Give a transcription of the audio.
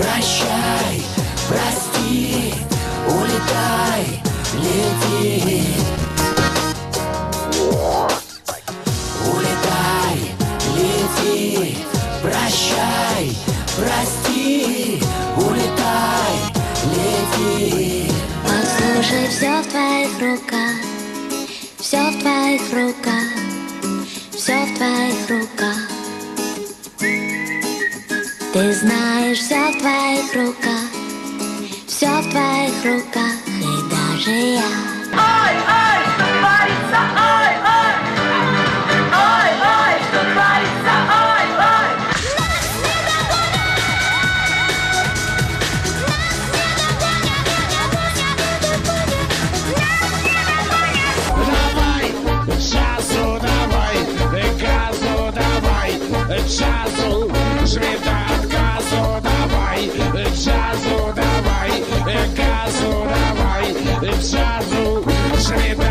Прощай, прости, улетай, лети. Улетай, лети, прощай, прости, улетай, лети. Послушай, все в твоих руках, все в твоих руках, все в твоих руках. Ты знаешь, все в твоих руках, все в твоих руках, и даже я. Ой, ой, что творится, ой, ой, ой, ой, что творится, ой, ой. Нас не догонят, нас не догонят, нас не догонят, нас не догонят. Давай, жазу давай, газу давай, жазу, швейцар. cachazo, se